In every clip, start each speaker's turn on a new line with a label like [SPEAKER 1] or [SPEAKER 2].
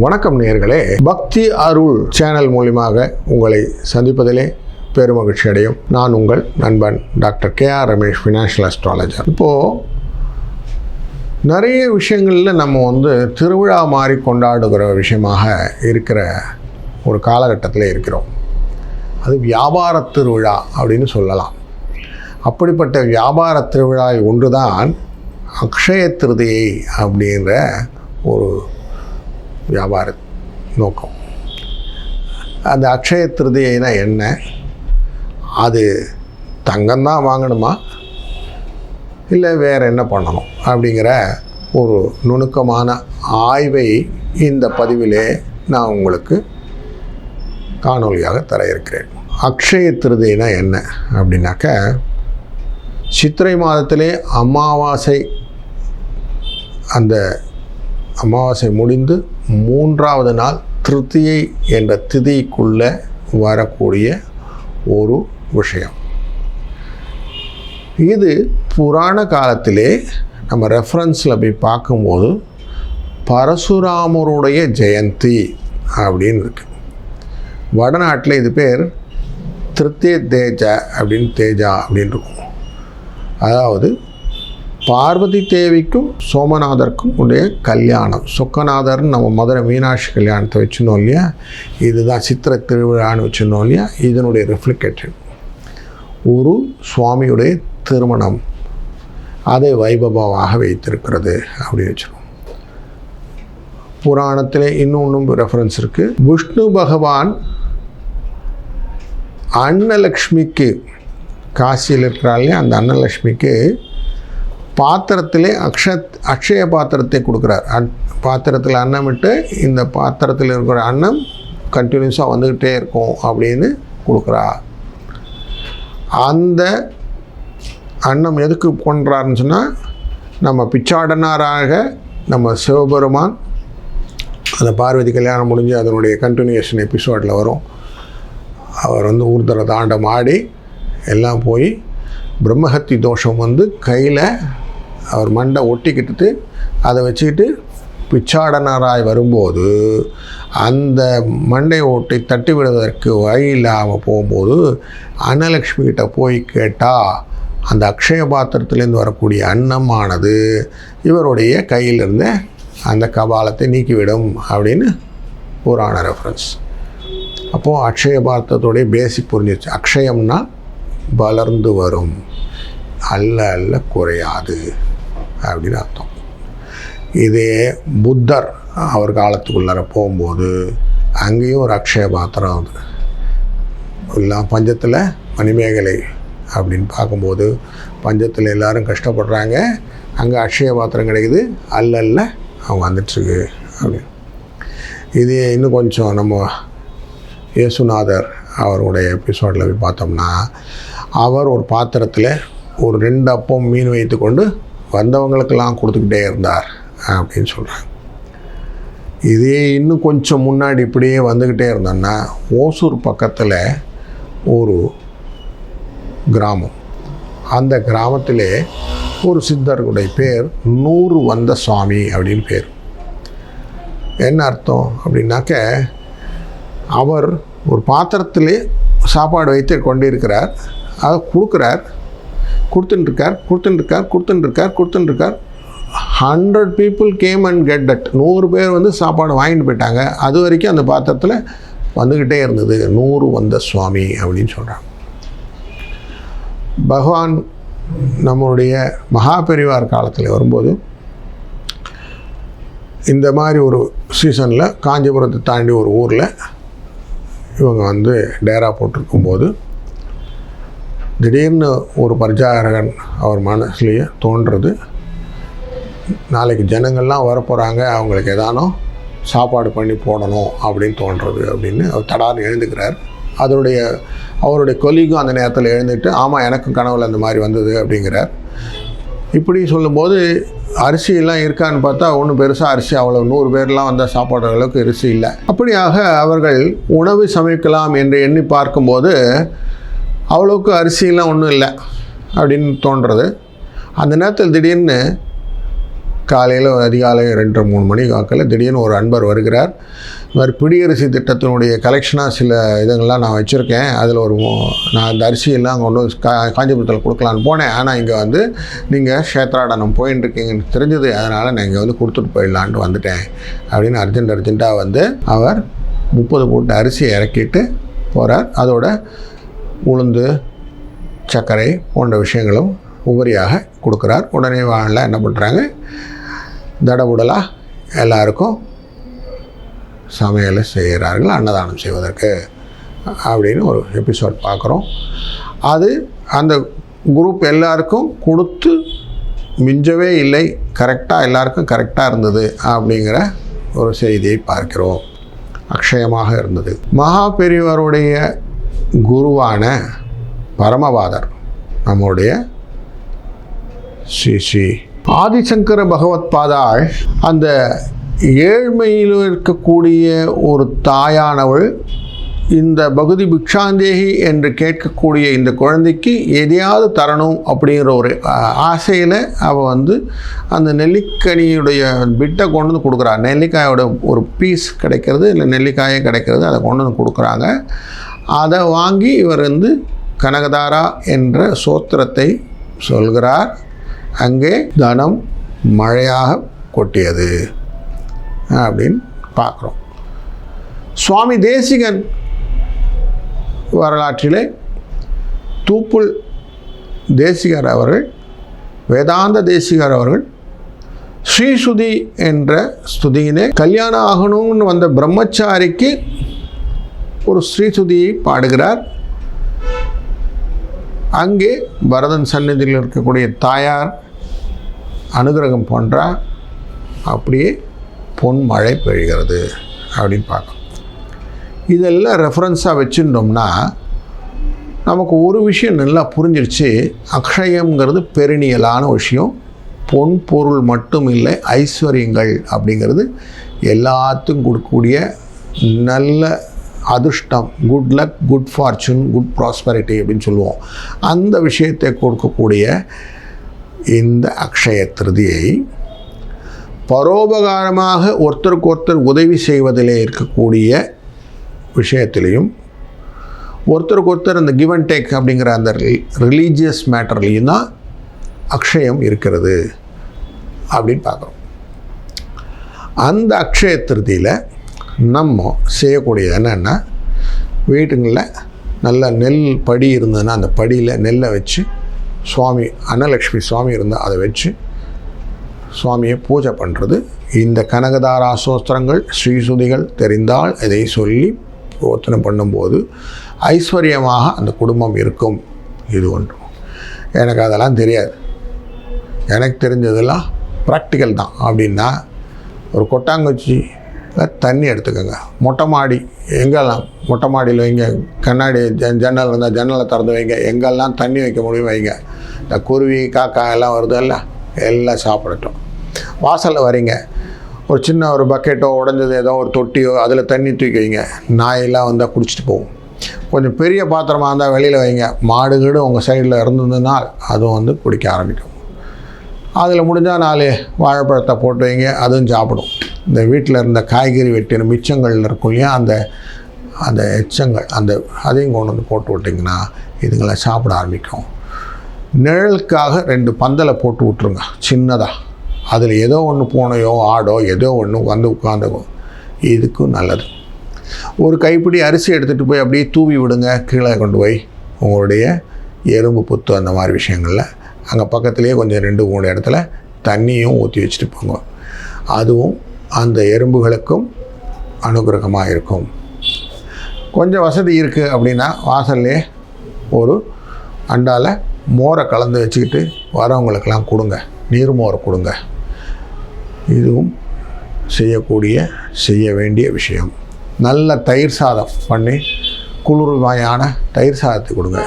[SPEAKER 1] வணக்கம் நேர்களே பக்தி அருள் சேனல் மூலியமாக உங்களை சந்திப்பதிலே பெருமகிழ்ச்சி அடையும். நான் உங்கள் நண்பன் doctor K R Ramesh financial astrologer இப்போது நிறைய விஷயங்களில் நம்ம வந்து திருவிழா மாதிரி கொண்டாடுகிற விஷயமாக இருக்கிற ஒரு காலகட்டத்தில் இருக்கிறோம். அது வியாபார திருவிழா அப்படின்னு சொல்லலாம். அப்படிப்பட்ட வியாபார திருவிழா ஒன்றுதான் அக்ஷய திருதியை அப்படின்ற ஒரு வியாபார நோக்கம். அந்த அக்ஷய திருதியைனா என்ன? அது தங்கம்தான் வாங்கணுமா? இல்லை வேறு என்ன பண்ணணும்? அப்படிங்கிற ஒரு நுணுக்கமான ஆய்வை இந்த பதிவிலே நான் உங்களுக்கு காணொலியாக தர இருக்கிறேன். அக்ஷய திருதினா என்ன? அப்படின்னாக்க சித்திரை மாதத்திலே அமாவாசை அந்த அமாவாசை முடிந்து மூன்றாவது நாள் திருத்தியை என்ற திதிக்குள்ளே வரக்கூடிய ஒரு விஷயம். இது புராண காலத்திலே நம்ம ரெஃபரன்ஸில் போய் பார்க்கும்போது பரசுராமருடைய ஜெயந்தி அப்படின்னு இருக்கு. வடநாட்டில் இது பேர் திருத்தே தேஜா அப்படின்னு தேஜா அப்படின்னு இருக்கும். அதாவது பார்வதி தேவிக்கும் சோமநாதருக்கும் உடைய கல்யாணம். சொக்கநாதர்னு நம்ம மதுரை மீனாட்சி கல்யாணத்தை வச்சுருந்தோம் இல்லையா? இதுதான் சித்திர திருவிழான்னு வச்சுருந்தோம் இல்லையா? இதனுடைய ரிஃப்ளிகேஷன் ஒரு சுவாமியுடைய திருமணம் அதை வைபவமாக வைத்திருக்கிறது அப்படின்னு வச்சுருவோம். புராணத்தில் இன்னொன்றும் ரெஃபரன்ஸ் இருக்குது விஷ்ணு பகவான் அன்னலக்ஷ்மிக்கு காசியில் இருக்கிறாலே அந்த அன்னலக்ஷ்மிக்கு பாத்திரத்திலே அக்ஷ அக்ஷய பாத்திரத்தை கொடுக்குறார். அட் பாத்திரத்தில் அன்னமிட்டு இந்த பாத்திரத்தில் இருக்கிற அன்னம் கண்டினியூஸாக வந்துக்கிட்டே இருக்கும் அப்படின்னு கொடுக்குறா அந்த அன்னம் எதுக்கு கொன்றாருன்னு சொன்னால் நம்ம பிச்சாடனாராக நம்ம சிவபெருமான் அந்த பார்வதி கல்யாணம் முடிஞ்சு அதனுடைய கண்டினியூஷன் எபிசோடில் வரும். அவர் வந்து ஊர்தர தாண்டம் ஆடி எல்லாம் போய் பிரம்மஹத்தி தோஷம் வந்து கையில் அவர் மண்டை ஒட்டிக்கிட்டு அதை வச்சுக்கிட்டு பிச்சாடனராய் வரும்போது அந்த மண்டை ஓட்டை தட்டி விடுவதற்கு வழி இல்லாமல் போகும்போது அன்னலக்ஷ்மி கிட்ட போய் கேட்டால் அந்த அக்ஷய பாத்திரத்திலேருந்து வரக்கூடிய அன்னமானது இவருடைய கையிலிருந்த அந்த கபாலத்தை நீக்கிவிடும் அப்படின்னு புராண ரெஃபரன்ஸ் அப்போது அக்ஷய பாத்திரத்துடைய பேசிக் புரிஞ்சிச்சு அக்ஷயம்னா வளர்ந்து வரும். அல்ல அல்ல குறையாது. அப்படின்னு அர்த்தம். இதே புத்தர் அவர் காலத்துக்குள்ளார போகும்போது அங்கேயும் ஒரு அக்ஷய பாத்திரம் அது. எல்லாம் பஞ்சத்தில் மணிமேகலை அப்படின்னு பார்க்கும்போது பஞ்சத்தில் எல்லாரும் கஷ்டப்படுறாங்க. அங்கே அக்ஷய பாத்திரம் கிடைக்குது. அல்லல்ல அல்ல அவங்க வந்துட்டுருக்கு அப்படின்னு. இது இன்னும் கொஞ்சம் நம்ம இயேசுநாதர் அவருடைய எபிசோடில் போய் பார்த்தோம்னா அவர் ஒரு பாத்திரத்தில் ஒரு ரெண்டு அப்பம் மீன் வைத்து கொண்டு வந்தவங்களுக்கெல்லாம் கொடுத்துக்கிட்டே இருந்தார் அப்படின்னு சொல்கிறாங்க இதே இன்னும் கொஞ்சம் முன்னாடி இப்படியே வந்துக்கிட்டே இருந்தோன்னா ஓசூர் பக்கத்தில் ஒரு கிராமம். அந்த கிராமத்திலே ஒரு சித்தருடைய பேர் நூறு வந்த சுவாமி அப்படின்னு பேர். என்ன அர்த்தம் அப்படின்னாக்க அவர் ஒரு பாத்திரத்திலே சாப்பாடு வைத்து கொண்டிருக்கிறார் அதை கொடுக்குறார் கொடுத்துட்டுருக்கார் கொடுத்துட்டுருக்கார் கொடுத்துட்டுருக்கார் கொடுத்துட்டுருக்கார். Hundred people came and get that நூறு பேர் வந்து சாப்பாடு வாங்கிட்டு போயிட்டாங்க. அது வரைக்கும் அந்த பாத்திரத்தில் வந்துக்கிட்டே இருந்தது. நூறு வந்த சுவாமி அப்படின்னு சொல்கிறாங்க பகவான் நம்மளுடைய மகாபெரிவார் காலத்தில் வரும்போது இந்த மாதிரி ஒரு சீசனில் காஞ்சிபுரத்தை தாண்டி ஒரு ஊரில் இவங்க வந்து டேரா போட்டிருக்கும்போது திடீர்னு ஒரு பரிச்சாரகன் அவர் மனசுலேயே தோன்றுறது நாளைக்கு ஜனங்கள்லாம் வரப்போகிறாங்க அவங்களுக்கு ஏதானோ சாப்பாடு பண்ணி போடணும் அப்படின்னு தோன்றுறது அப்படின்னு அவர் தடார்னு எழுந்துக்கிறார். அதனுடைய அவருடைய கொலிக்கும் அந்த நேரத்தில் எழுந்துட்டு ஆமாம் எனக்கும் கனவுல அந்த மாதிரி வந்தது அப்படிங்கிறார். இப்படி சொல்லும்போது அரிசியெல்லாம் இருக்கான்னு பார்த்தா ஒன்றும் பெருசாக அரிசி அவ்வளோ நூறு பேர்லாம் வந்தால் சாப்பாடுற அளவுக்கு அரிசி இல்லை. அப்படியாக அவர்கள் உணவு சமைக்கலாம் என்று எண்ணி பார்க்கும்போது அவ்வளோக்கு அரிசியெலாம் ஒன்றும் இல்லை அப்படின்னு தோன்றது. அந்த நேரத்தில் திடீர்னு காலையில் அதிகாலை ரெண்டு மூணு மணி வாக்கில் திடீர்னு ஒரு அன்பர் வருகிறார். இந்த மாதிரி பிடியரிசி திட்டத்தினுடைய கலெக்ஷனாக சில இதுங்கள்லாம் நான் வச்சுருக்கேன். அதில் ஒரு நான் அந்த அரிசியெல்லாம் கொண்டு ஒன்று கா காஞ்சிபுரத்தில் கொடுக்கலான்னு போனேன். ஆனால் இங்கே வந்து நீங்கள் க்ஷேத்ராடனம் போயின்னு இருக்கீங்கன்னு தெரிஞ்சது. அதனால் நான் இங்கே வந்து கொடுத்துட்டு போயிடலான்ட்டு வந்துட்டேன் அப்படின்னு அர்ஜென்ட் அர்ஜென்ட்டாக வந்து அவர் முப்பது மூட்டை அரிசியை இறக்கிட்டு போகிறார் அதோட உளுந்து சர்க்கரை போன்ற விஷயங்களும் உபரியாக கொடுக்குறார். உடனே வாழலாம் என்ன பண்ணுறாங்க தடபுடலாக எல்லாருக்கும் சமையலை செய்கிறார்கள் அன்னதானம் செய்வதற்கு அப்படின்னு ஒரு எபிசோட் பார்க்குறோம். அது அந்த குரூப் எல்லாருக்கும் கொடுத்து மிஞ்சவே இல்லை கரெக்டாக எல்லாருக்கும் கரெக்டாக இருந்தது அப்படிங்கிற ஒரு செய்தியை பார்க்கிறோம். அக்ஷயமாக இருந்தது. மகா பெரியவருடைய குருவான பரமவாதர் நம்முடைய ஸ்ரீ ஸ்ரீ ஆதிசங்கர பகவத் பாதாள் அந்த ஏழ்மையில் இருக்கக்கூடிய ஒரு தாயானவள் இந்த பகுதி பிக்ஷாந்தேகி என்று கேட்கக்கூடிய இந்த குழந்தைக்கு எதையாவது தரணும் அப்படிங்கிற ஒரு ஆசையில் அவள் வந்து அந்த நெல்லிக்கனியுடைய பிட்டை கொண்டு வந்து கொடுக்குறா. நெல்லிக்காயோட ஒரு பீஸ் கிடைக்கிறது இல்லை நெல்லிக்காயே கிடைக்கிறது அதை கொண்டு வந்து கொடுக்குறாங்க. அதை வாங்கி இவர் வந்து கனகதாரா என்ற சோத்திரத்தை சொல்கிறார். அங்கே தனம் மழையாக கொட்டியது அப்படின்னு பார்க்குறோம். சுவாமி தேசிகன் வரலாற்றிலே தூப்புள் தேசிகர் அவர்கள் வேதாந்த தேசிகர் அவர்கள் ஸ்ரீசுதி என்ற ஸ்துதியிலே கல்யாணம் ஆகணும்னு வந்த பிரம்மச்சாரிக்கு ஒரு ஸ்ரீசுதியை பாடுகிறார். அங்கே பரதன் சந்நிதியில் இருக்கக்கூடிய தாயார் அனுகிரகம் போன்றார் அப்படியே பொன் மழை பெய்கிறது அப்படின்னு பார்க்கணும். இதெல்லாம் ரெஃபரன்ஸாக வச்சுட்டோம்னா நமக்கு ஒரு விஷயம் நல்லா புரிஞ்சிருச்சு. அக்ஷயங்கிறது பெருநியலான விஷயம். பொன் பொருள் மட்டும் இல்லை ஐஸ்வர்யங்கள் அப்படிங்கிறது எல்லாத்துக்கும் கொடுக்கக்கூடிய நல்ல அதிர்ஷ்டம் good luck good fortune good prosperity அப்படின்னு சொல்லுவோம். அந்த விஷயத்தை கொடுக்கக்கூடிய இந்த அக்ஷய திருதியை பரோபகாரமாக ஒருத்தருக்கு ஒருத்தர் உதவி செய்வதிலே இருக்கக்கூடிய விஷயத்திலையும் ஒருத்தருக்கு ஒருத்தர் அந்த கிவ் அண்ட் டேக் அப்படிங்கிற அந்த ரிலீஜியஸ் மேட்டர்லேயும் தான் அக்ஷயம் இருக்கிறது அப்படின்னு பார்க்குறோம். அந்த அக்ஷய திருதியில் நம்ம செய்யக்கூடியது என்னென்னா வீட்டுங்களில் நல்ல நெல் படி இருந்ததுன்னா அந்த படியில் நெல்லை வச்சு சுவாமி அன்னலக்ஷ்மி சுவாமி இருந்தால் அதை வச்சு சுவாமியை பூஜை பண்ணுறது. இந்த கனகதாரா சோஸ்திரங்கள் ஸ்ரீசுதிகள் தெரிந்தால் இதை சொல்லி பிரோத்தனை பண்ணும்போது ஐஸ்வர்யமாக அந்த குடும்பம் இருக்கும். இது ஒன்று. எனக்கு அதெல்லாம் தெரியாது. எனக்கு தெரிஞ்சதெல்லாம் ப்ராக்டிக்கல் தான். அப்படின்னா ஒரு கொட்டாங்குச்சி தண்ணி எடுத்துக்கோங்க. மொட்டை மாடி எங்கெல்லாம் மொட்டை மாடியில் வைங்க கண்ணாடி ஜன்னல் இருந்தால் ஜன்னலை திறந்து வைங்க எங்கெல்லாம் தண்ணி வைக்க முடியும் வைங்க. இந்த குருவி காக்கா எல்லாம் வருது எல்லாம் சாப்பிடட்டும். வாசலில் வரீங்க ஒரு சின்ன ஒரு பக்கெட்டோ உடஞ்சது ஏதோ ஒரு தொட்டியோ அதில் தண்ணி தூக்கி வைங்க. நாயெல்லாம் வந்தால் குடிச்சிட்டு போகும் கொஞ்சம் பெரிய பாத்திரமாக இருந்தால் வெளியில் வைங்க. மாடு கீடு உங்கள் சைடில் இருந்ததுனால் அதுவும் வந்து குடிக்க ஆரம்பிக்கும். அதில் முடிஞ்சால் நாலு வாழைப்பழத்தை போட்டு வைங்க அதுவும் சாப்பிடும். இந்த வீட்டில் இருந்த காய்கறி வெட்டின மிச்சங்கள் இருக்கும் இல்லையா அந்த அந்த எச்சங்கள் அந்த அதையும் கொண்டு வந்து போட்டு விட்டிங்கன்னா இதுங்களை சாப்பிட ஆரம்பிக்கும். நிழலுக்காக ரெண்டு பந்தலை போட்டு விட்ருங்க சின்னதாக அதில் ஏதோ ஒன்று பூனையோ ஆடோ ஏதோ ஒன்று வந்து உட்காந்துக்கும். இதுக்கும் நல்லது. ஒரு கைப்பிடி அரிசி எடுத்துகிட்டு போய் அப்படியே தூவி விடுங்க கீழே கொண்டு போய் உங்களுடைய எறும்பு புத்து அந்த மாதிரி விஷயங்களில். அங்கே பக்கத்துலேயே கொஞ்சம் ரெண்டு மூணு இடத்துல தண்ணியும் ஊற்றி வச்சுட்டு போங்க. அதுவும் அந்த எறும்புகளுக்கும் அனுகிரகமாக இருக்கும் கொஞ்சம் வசதி இருக்குது அப்படின்னா வாசல்லே ஒரு அண்டாவில் மோரை கலந்து வச்சுக்கிட்டு வரவங்களுக்கெல்லாம் கொடுங்க. நீர் மோரை கொடுங்க. இதுவும் செய்யக்கூடிய செய்ய வேண்டிய விஷயம். நல்ல தயிர் சாதம் பண்ணி குளிர்மையான தயிர் சாதத்தை கொடுங்க.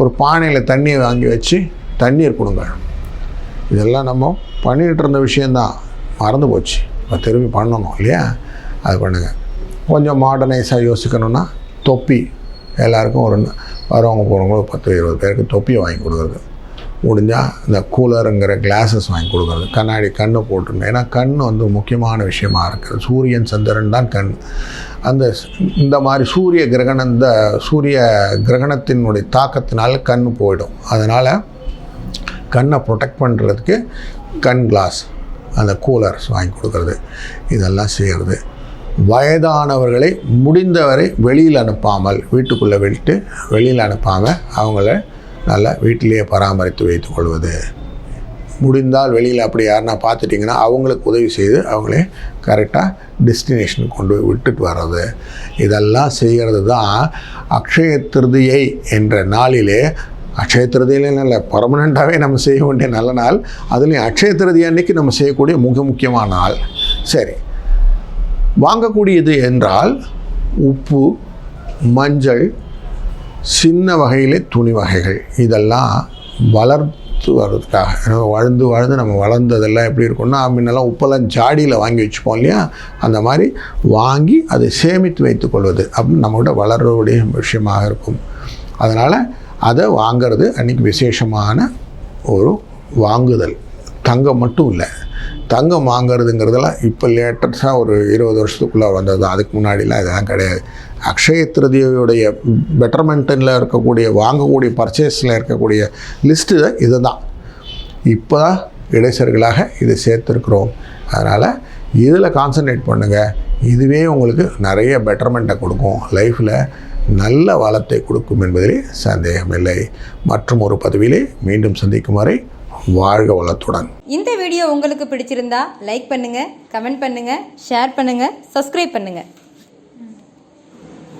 [SPEAKER 1] ஒரு பானையில் தண்ணியை வாங்கி வச்சு தண்ணீர் கொடுங்க. இதெல்லாம் நம்ம பண்ணிகிட்டு இருந்த விஷயந்தான் மறந்து போச்சு. திரும்பி பண்ணணும் இல்லையா? அது பண்ணுங்கள் கொஞ்சம் மாடர்னைஸாக யோசிக்கணுன்னா தொப்பி எல்லாருக்கும் ஒரு வரவங்க போகிறவங்க ஒரு பத்து இருபது பேருக்கு தொப்பியை வாங்கி கொடுக்குறது. முடிஞ்சால் இந்த கூலருங்கிற கிளாஸஸ் வாங்கி கொடுக்குறது. கண்ணாடி கண்ணு போட்டுருங்க ஏன்னா கண் வந்து முக்கியமான விஷயமா இருக்குது. சூரியன் சந்திரன் தான் கண். அந்த இந்த மாதிரி சூரிய கிரகணம் இந்த சூரிய கிரகணத்தினுடைய தாக்கத்தினால கண் போயிடும். அதனால் கண்ணை ப்ரொடெக்ட் பண்ணுறதுக்கு கண் கிளாஸ் அந்த கூலர்ஸ் வாங்கி கொடுக்கறது இதெல்லாம் செய்கிறது வயதானவர்களை முடிந்தவரை வெளியில் அனுப்பாமல் வீட்டுக்குள்ளே விட்டு வெளியில் அனுப்பாமல் அவங்கள நல்லா வீட்டிலேயே பராமரித்து வைத்துக் கொள்வது. முடிந்தால் வெளியில் அப்படி யாருன்னா பார்த்துட்டிங்கன்னா அவங்களுக்கு உதவி செய்து அவங்களே கரெக்டாக டெஸ்டினேஷன் கொண்டு போய் விட்டுட்டு வர்றது. இதெல்லாம் செய்கிறது தான் அக்ஷய திருதியை என்ற நாளிலே அக்ஷய திருதியிலும் நல்ல பர்மனெண்ட்டாகவே நம்ம செய்ய வேண்டிய நல்ல நாள். அதுலேயும் அக்ஷய திருதி அன்னைக்கு நம்ம செய்யக்கூடிய மிக முக்கியமான நாள். சரி. வாங்கக்கூடியது என்றால் உப்பு மஞ்சள் சின்ன வகையிலே துணி வகைகள். இதெல்லாம் வளர்த்து வர்றதுக்காக. வளர்ந்து வளர்ந்து நம்ம வளர்ந்ததெல்லாம் எப்படி இருக்கும்னா முன்னெல்லாம் உப்பெல்லாம் ஜாடியில் வாங்கி வச்சுப்போம் இல்லையா? அந்த மாதிரி வாங்கி அதை சேமித்து வைத்துக்கொள்வது அப்படின்னு நம்மகிட்ட வளரக்கூடிய விஷயமாக இருக்கும். அதனால் அதை வாங்கிறது அன்றைக்கி விசேஷமான ஒரு வாங்குதல். தங்கம் மட்டும் இல்லை. தங்கம் வாங்குறதுங்கிறதெல்லாம் இப்போ லேட்டஸ்ட்டாக ஒரு இருபது வருஷத்துக்குள்ளே வந்தது தான் அதுக்கு முன்னாடிலாம் இதெல்லாம் கிடையாது. அக்ஷய திருதியுடைய பெட்டர்மெண்ட்டில் இருக்கக்கூடிய வாங்கக்கூடிய பர்ச்சேஸில் இருக்கக்கூடிய லிஸ்ட்டு இது தான் இப்போ தான் இடைசர்களாக இது சேர்த்துருக்குறோம். அதனால் இதில் கான்சன்ட்ரேட் பண்ணுங்கள் இதுவே உங்களுக்கு நிறைய பெட்டர்மெண்ட்டை கொடுக்கும். லைஃப்பில் நல்ல வளத்தை கொடுக்கும் என்பதிலே சந்தேகமில்லை. மற்றும் ஒரு பதவியிலே மீண்டும் சந்திக்கும் வரை வாழ்க வளத்துடன்.
[SPEAKER 2] இந்த வீடியோ உங்களுக்கு பிடிச்சிருந்தா லைக் பண்ணுங்க கமெண்ட் பண்ணுங்க ஷேர் பண்ணுங்க சப்ஸ்கிரைப் பண்ணுங்க.